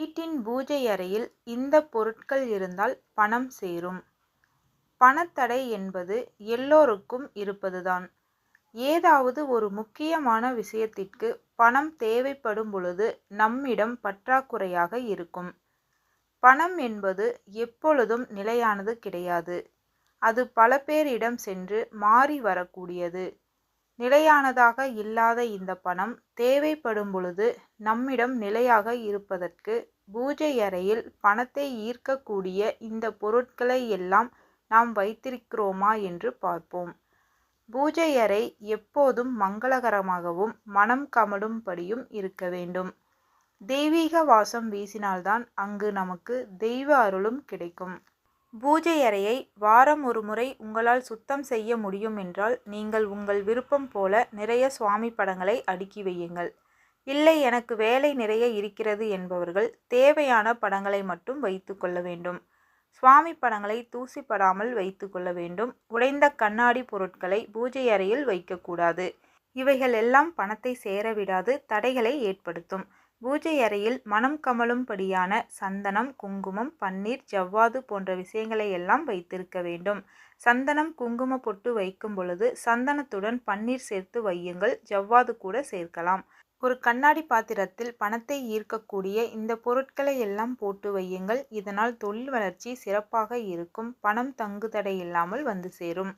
வீட்டின் பூஜை அறையில் இந்த பொருட்கள் இருந்தால் பணம் சேரும். பணத்தடை என்பது எல்லோருக்கும் இருப்பதுதான். ஏதாவது ஒரு முக்கியமான விஷயத்திற்கு பணம் தேவைப்படும் பொழுது நம்மிடம் பற்றாக்குறையாக இருக்கும். பணம் என்பது எப்பொழுதும் நிலையானது கிடையாது. அது பல பேரிடம் சென்று மாறி வரக்கூடியது. நிலையானதாக இல்லாத இந்த பணம் தேவைப்படும் பொழுது நம்மிடம் நிலையாக இருப்பதற்கு பூஜை அறையில் பணத்தை ஈர்க்கக்கூடிய இந்த பொருட்களை எல்லாம் நாம் வைத்திருக்கிறோமா என்று பார்ப்போம். பூஜை அறை எப்போதும் மங்களகரமாகவும் மனம் கமடும்படியும் இருக்க வேண்டும். தெய்வீக வாசம் வீசினால்தான் அங்கு நமக்கு தெய்வ அருளும் கிடைக்கும். பூஜை அறையை வாரம் ஒரு முறை உங்களால் சுத்தம் செய்ய முடியும் என்றால் நீங்கள் உங்கள் விருப்பம் போல நிறைய சுவாமி படங்களை அடுக்கி வையுங்கள். இல்லை எனக்கு வேலை நிறைய இருக்கிறது என்பவர்கள் தேவையான படங்களை மட்டும் வைத்து கொள்ள வேண்டும். சுவாமி படங்களை தூசிப்படாமல் வைத்து கொள்ள வேண்டும். உடைந்த கண்ணாடி பொருட்களை பூஜை அறையில் வைக்கக்கூடாது. இவைகள் எல்லாம் பணத்தை சேரவிடாது தடைகளை ஏற்படுத்தும். பூஜை அறையில் மனம் கமலும்படியான சந்தனம் குங்குமம் பன்னீர் ஜவ்வாது போன்ற விஷயங்களை எல்லாம் வைத்திருக்க வேண்டும். சந்தனம் குங்கும பொட்டு வைக்கும் பொழுது சந்தனத்துடன் பன்னீர் சேர்த்து வையுங்கள் ஜவ்வாது கூட சேர்க்கலாம். ஒரு கண்ணாடி பாத்திரத்தில் பணத்தை ஈர்க்கக்கூடிய இந்த பொருட்களை எல்லாம் போட்டு வையுங்கள். இதனால் தொழில் வளர்ச்சி சிறப்பாக இருக்கும் பணம் தங்குதடை இல்லாமல் வந்து சேரும்.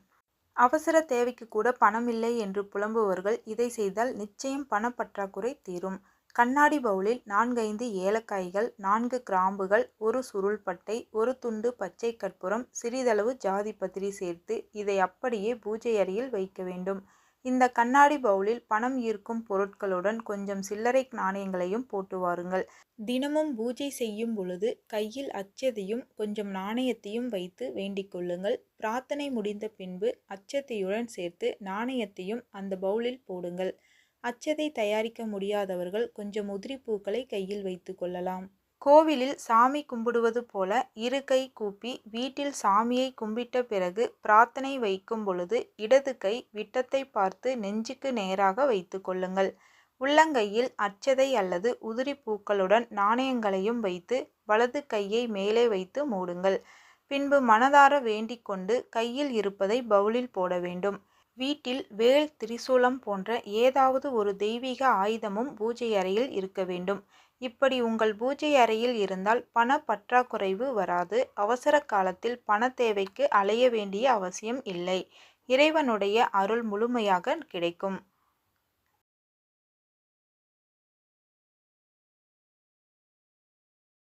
அவசர தேவைக்கு கூட பணம் இல்லை என்று புலம்புவர்கள் இதை செய்தால் நிச்சயம் பணப்பற்றாக்குறை தீரும். கண்ணாடி பவுலில் நான்கைந்து ஏலக்காய்கள் நான்கு கிராம்புகள் ஒரு சுருள்பட்டை ஒரு துண்டு பச்சை கற்பூரம் சிறிதளவு ஜாதிபத்திரி சேர்த்து இதை அப்படியே பூஜை அறையில் வைக்க வேண்டும். இந்த கண்ணாடி பவுலில் பணம் ஈர்க்கும் பொருட்களுடன் கொஞ்சம் சில்லறை நாணயங்களையும் போட்டு வாருங்கள். தினமும் பூஜை செய்யும் பொழுது கையில் அச்சதையும் கொஞ்சம் நாணயத்தையும் வைத்து வேண்டிக் கொள்ளுங்கள். பிரார்த்தனை முடிந்த பின்பு அச்சத்தையுடன் சேர்த்து நாணயத்தையும் அந்த பவுலில் போடுங்கள். அச்சதை தயாரிக்க முடியாதவர்கள் கொஞ்சம் உதிரி பூக்களை கையில் வைத்து கொள்ளலாம். கோவிலில் சாமி கும்பிடுவது போல இரு கை கூப்பி வீட்டில் சாமியை கும்பிட்ட பிறகு பிரார்த்தனை வைக்கும் பொழுது இடது கை விட்டத்தை பார்த்து நெஞ்சுக்கு நேராக வைத்து கொள்ளுங்கள். உள்ளங்கையில் அச்சதை அல்லது உதிரி பூக்களுடன் நாணயங்களையும் வைத்து வலது கையை மேலே வைத்து மூடுங்கள். பின்பு மனதார வேண்டிக் கொண்டு கையில் இருப்பதை பவுலில் போட வேண்டும். வீட்டில் வேல் திரிசூலம் போன்ற ஏதாவது ஒரு தெய்வீக ஆயுதமும் பூஜை அறையில் இருக்க வேண்டும். இப்படி உங்கள் பூஜை அறையில் இருந்தால் பண பற்றாக்குறைவு வராது. அவசர காலத்தில் பண தேவைக்கு அலைய வேண்டிய அவசியம் இல்லை. இறைவனுடைய அருள் முழுமையாக கிடைக்கும்.